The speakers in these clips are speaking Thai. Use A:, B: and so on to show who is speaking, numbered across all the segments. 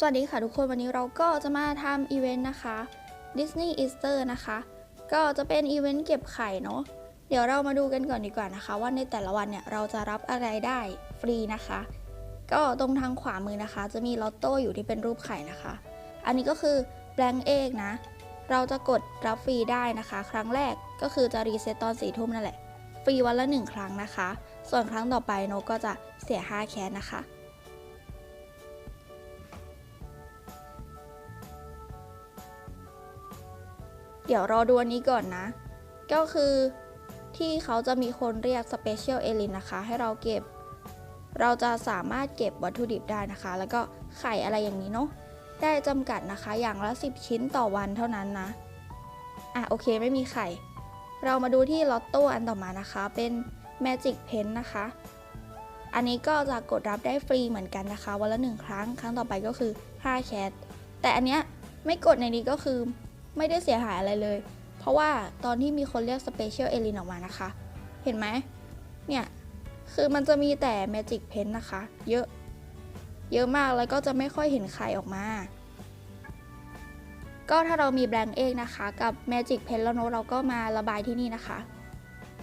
A: สวัสดีค่ะทุกคนวันนี้เราก็จะมาทำอีเวนต์นะคะ Disney Easter นะคะ ก็จะเป็นอีเวนต์เก็บไข่เนาะเดี๋ยวเรามาดูกันก่อนดีกว่านะคะ ว่าในแต่ละวันเนี่ยเราจะรับอะไรได้ฟรีนะคะ ก็ตรงทางขวามือนะคะ จะมีลอตโต้อยู่ที่เป็นรูปไข่นะคะ อันนี้ก็คือ blank egg นะ เราจะกดรับฟรีได้นะคะ ครั้งแรกก็คือจะรีเซ็ตตอนสี่ทุ่มนั่นแหละ ฟรีวันละหนึ่งครั้งนะคะ ส่วนครั้งต่อไปโนกก็จะเสีย5แคสนะคะ เดี๋ยวรอดูอันนี้ก่อนนะ ก็คือที่เขาจะมีคนเรียก Special e l i n นะคะ ให้เราเก็บ เราจะสามารถเก็บวัตถุดิบได้นะคะ แล้วก็ไข่อะไรอย่างนี้เนาะได้จำกัดนะคะอย่างละ 10 ชิ้นต่อวันเท่านั้นนะ อะโอเคไม่มีไข่ เรามาดูที่ลอตโต้อันต่อมานะคะ เป็น Magic Pen นะคะ อันนี้ก็จะกดรับได้ฟรีเหมือนกันนะคะ วันละหนึ่งครั้ง ครั้งต่อไปก็คือ5แคทแต่อันเนี้ยไม่กดในนี้ก็คือ ไม่ได้เสียหายอะไรเลย เพราะว่าตอนที่มีคนเรียก Special e l i n ออกมานะคะ เห็นไหมเนี่ย คือมันจะมีแต่ Magic Pen นะคะ เยอะ เยอะมากแล้วก็จะไม่ค่อยเห็นไข่ออกมา ก็ถ้าเรามี Blank Egg นะคะ กับ Magic Pen แล้วเนอะเราก็มาระบายที่นี่นะคะ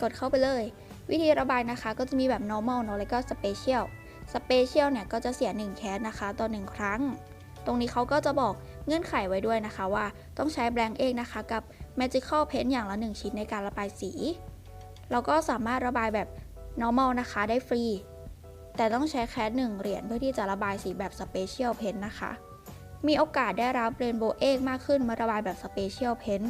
A: กดเข้าไปเลย วิธีระบายนะคะก็จะมีแบบ normal เนอะแล้วก็ special special เนี่ยก็จะเสีย 1 แคสนะคะต่อ1ครั้ง ตรงนี้เขาก็จะบอกเงื่อนไขไว้ด้วยนะคะว่าต้องใช้ blank egg นะคะกับ magical pen อย่างละ 1 ชิ้นในการระบายสี เราก็สามารถระบายแบบ normal นะคะได้ฟรี แต่ต้องใช้แคส1เหรียญเพื่อที่จะระบายสีแบบ special pen นะคะ มีโอกาสได้รับ rainbow egg มากขึ้นเมื่อระบายแบบ special pen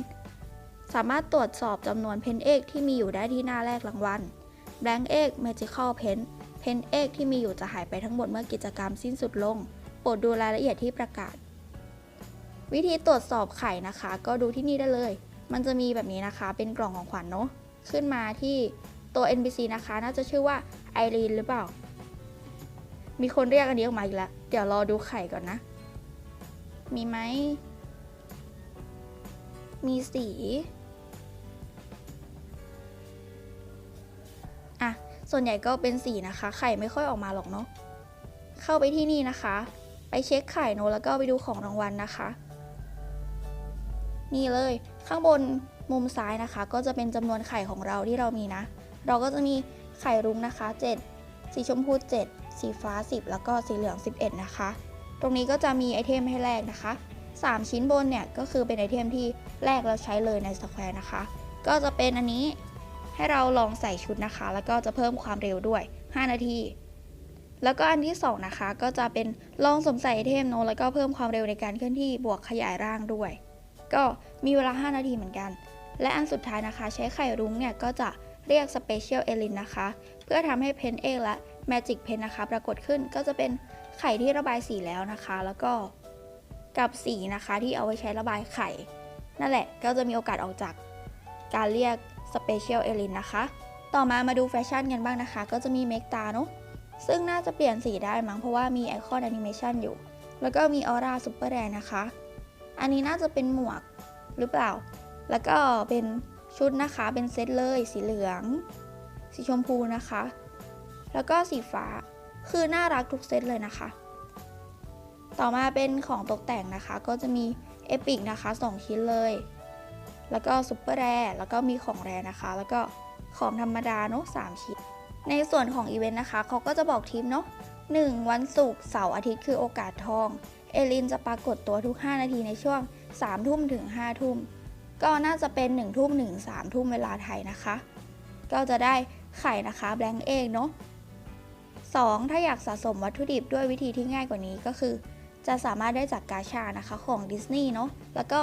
A: สามารถตรวจสอบจำนวน pen egg ที่มีอยู่ได้ที่หน้าแรกรางวัล blank egg magical pen pen egg ที่มีอยู่จะหายไปทั้งหมดเมื่อกิจกรรมสิ้นสุดลง ปรดดูรายละเอียดที่ประกาศ วิธีตรวจสอบไข่นะคะ ก็ดูที่นี่ได้เลย มันจะมีแบบนี้นะคะ เป็นกล่องของขวัญเนาะขึ้นมาที่ตัว NPC นะคะ น่าจะชื่อว่าไอรีนหรือเปล่า มีคนเรียกอันนี้ออกมาอีกแล้ว เดี๋ยวรอดูไข่ก่อนนะ มีไหม มีสีอะ ส่วนใหญ่ก็เป็นสีนะคะ ไข่ไม่ค่อยออกมาหรอกเนาะ เข้าไปที่นี่นะคะ ไปเช็คไข่เนแล้วก็ไปดูของรางวัลนะคะ นี่เลยข้างบนมุมซ้ายนะคะ ก็จะเป็นจำนวนไข่ของเราที่เรามีนะ เราก็จะมีไข่รุ้งนะคะ 7 สีชมพู 7 สีฟ้า 10 แล้วก็สีเหลือง 11 นะคะ ตรงนี้ก็จะมีไอเทมให้แลกนะคะ 3 ชิ้นบนเนี่ยก็คือเป็นไอเทมที่แลกแล้วใช้เลยในสแควร์นะคะ ก็จะเป็นอันนี้ให้เราลองใส่ชุดนะคะ แล้วก็จะเพิ่มความเร็วด้วย 5 นาที แล้วก็อันที่ 2 นะคะ ก็จะเป็นลองสมใส่ไอเทมโนแล้วก็เพิ่มความเร็วในการเคลื่อนที่บวกขยายร่างด้วย ก็มีเวลา 5 นาทีเหมือนกัน และอันสุดท้ายนะคะ ใช้ไข่รุ้งเนี่ยก็จะเรียก Special e l i n นะคะ เพื่อทำให้เพนเอกและ Magic Pen นะคะ ปรากฏขึ้นก็จะเป็นไข่ที่ระบายสีแล้วนะคะ แล้วก็กับสีนะคะที่เอาไว้ใช้ระบายไข่ นั่นแหละก็จะมีโอกาสออกจากการเรียก Special e l i n นะคะ ต่อมามาดูแฟชั่นกันบ้างนะคะ ก็จะมีเมกตาเนาะ ซึ่งน่าจะเปลี่ยนสีได้มั้งเพราะว่ามีไอคอนแอนิเมชันอยู่ แล้วก็มีออร่าซูเปอร์แดนะคะ อันนี้น่าจะเป็นหมวกหรือเปล่า แล้วก็เป็นชุดนะคะเป็นเซตเลยสีเหลือง สีชมพูนะคะ แล้วก็สีฟ้าคือน่ารักทุกเซตเลยนะคะ ต่อมาเป็นของตกแต่งนะคะ ก็จะมีเอพิกนะคะ2ชิ้นเลย แล้วก็ซูเปอร์แรแล้วก็มีของแรนะคะ แล้วก็ของธรรมดาเนาะ3ชิ้น ในส่วนของอีเวนต์นะคะเขาก็จะบอกทิปเนาะ1วันศุกร์เสาร์อาทิตย์คือโอกาสทอง เอลินจะปรากฏตัวทุก 5 นาทีในช่วง 3 ทุ่มถึง 5 ทุ่ม ก็น่าจะเป็น 1 ทุ่มถึง3ทุ่มเวลาไทยนะคะ ก็จะได้ไข่นะคะแบงก์เองเนาะ 2. ถ้าอยากสะสมวัตถุดิบด้วยวิธีที่ง่ายกว่านี้ก็คือ จะสามารถได้จากกาชานะคะของดิสนีย์เนาะ แล้วก็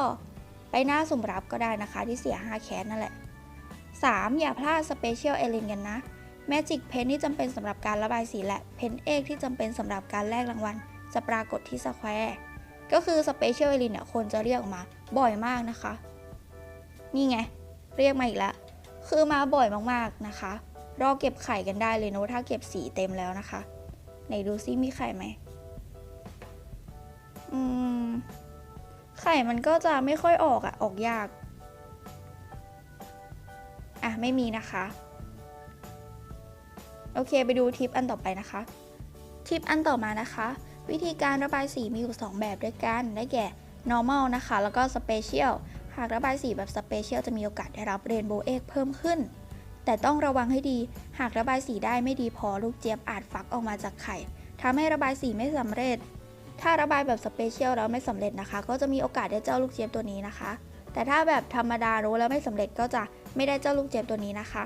A: ไปหน้าสุ่มรับก็ได้นะคะที่เสีย 5 แคสนั่นแหละ 3. อย่าพลาดสเปเชียลเอลินกันนะ Magic Pen ที่จำเป็นสำหรับการระบายสีและ Pen เอกที่จำเป็นสำหรับการแลกรางวัล จะปรากฏที่สแควร์ก็คือ Special e l i n เนี่ยคนจะเรียกออกมาบ่อยมากนะคะ นี่ไง เรียกมาอีกแล้ว คือมาบ่อยมากๆนะคะ รอเก็บไข่กันได้เลยเนอะถ้าเก็บสีเต็มแล้วนะคะ ไหนดูซิมีไข่ไหมอืม ไข่มันก็จะไม่ค่อยออกอะออกยาก อะ ไม่มีนะคะ โอเค ไปดูทิปอันต่อไปนะคะ ทิปอันต่อมานะคะ วิธีการระบายสีมีอยู่ 2 แบบด้วยกัน ได้แก่ normal นะคะ แล้วก็ special หากระบายสีแบบ special จะมีโอกาสได้รับ rainbow egg เพิ่มขึ้น แต่ต้องระวังให้ดี หากระบายสีได้ไม่ดีพอลูกเจี๊ยบอาจฟักออกมาจากไข่ทำให้ระบายสีไม่สำเร็จ ถ้าระบายแบบ special แล้วไม่สำเร็จนะคะ ก็จะมีโอกาสได้เจ้าลูกเจี๊ยบตัวนี้นะคะ แต่ถ้าแบบธรรมดารู้แล้วไม่สำเร็จก็จะไม่ได้เจ้าลูกเจี๊ยบตัวนี้นะคะ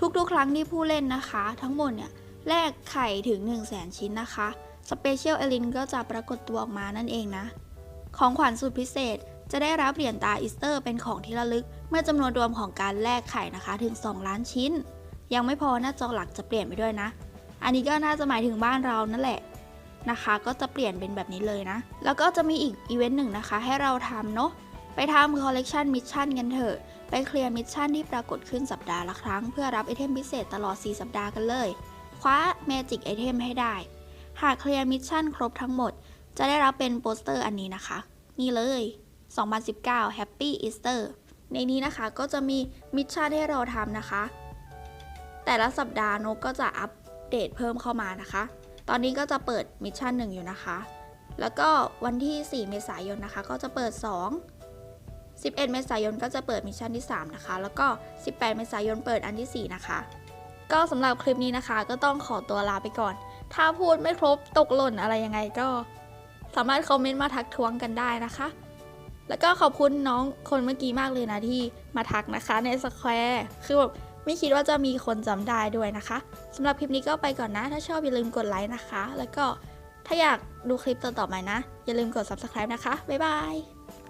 A: ทุกๆ ครั้งที่ผู้เล่นนะคะ ทั้งหมดเนี่ยแลกไข่ถึง 1 0 0 0 0แชิ้นนะคะ Special e l i n ก็จะปรากฏตัวออกมานั่นเองนะ ของขวัญสุดพิเศษจะได้รับเหรียญตาอีสเตอร์เป็นของที่ระลึก เมื่อจำนวนรวมของการแลกไข่นะคะถึง 2 ล้านชิ้น ยังไม่พอหน้าจอหลักจะเปลี่ยนไปด้วยนะ อันนี้ก็น่าจะหมายถึงบ้านเรานั่นแหละนะคะ ก็จะเปลี่ยนเป็นแบบนี้เลยนะ แล้วก็จะมีอีกอีเวนต์หนึ่งนะคะ ให้เราทำเนาะไปทำคอลเลกชันมิชชั่นกันเถอะ ไปเคลียร์มิชชั่นที่ปรากฏขึ้นสัปดาห์ละครั้ง เพื่อรับไอเทมพิเศษตลอด 4 สัปดาห์กันเลย คว้าเมจิกไอเทมให้ได้ หากเคลียร์มิชชั่นครบทั้งหมด จะได้รับเป็นโปสเตอร์อันนี้นะคะ นี่เลย 2019 Happy Easter ในนี้นะคะก็จะมีมิชชั่นให้เราทำนะคะ แต่ละสัปดาห์นกก็จะอัปเดตเพิ่มเข้ามานะคะ ตอนนี้ก็จะเปิดมิชชั่นหนึ่งอยู่นะคะ แล้วก็วันที่ 4 เมษายนนะคะ ก็จะเปิด 2 11 เมษายนก็จะเปิดมิชชั่นที่ 3 นะคะ แล้วก็ 18 เมษายนเปิดอันที่ 4 นะคะ ก็สำหรับคลิปนี้นะคะ ก็ต้องขอตัวลาไปก่อน ถ้าพูดไม่ครบตกหล่นอะไรยังไงก็ สามารถคอมเมนต์มาทักท้วงกันได้นะคะ แล้วก็ขอบคุณน้องคนเมื่อกี้มากเลยนะที่มาทักนะคะในสแควร์คือแบบไม่คิดว่าจะมีคนจำได้ด้วยนะคะสำหรับคลิปนี้ก็ไปก่อนนะ ถ้าชอบอย่าลืมกดไลค์นะคะ แล้วก็ถ้าอยากดูคลิปต่อๆไปนะ อย่าลืมกด subscribe นะคะ บ๊ายบาย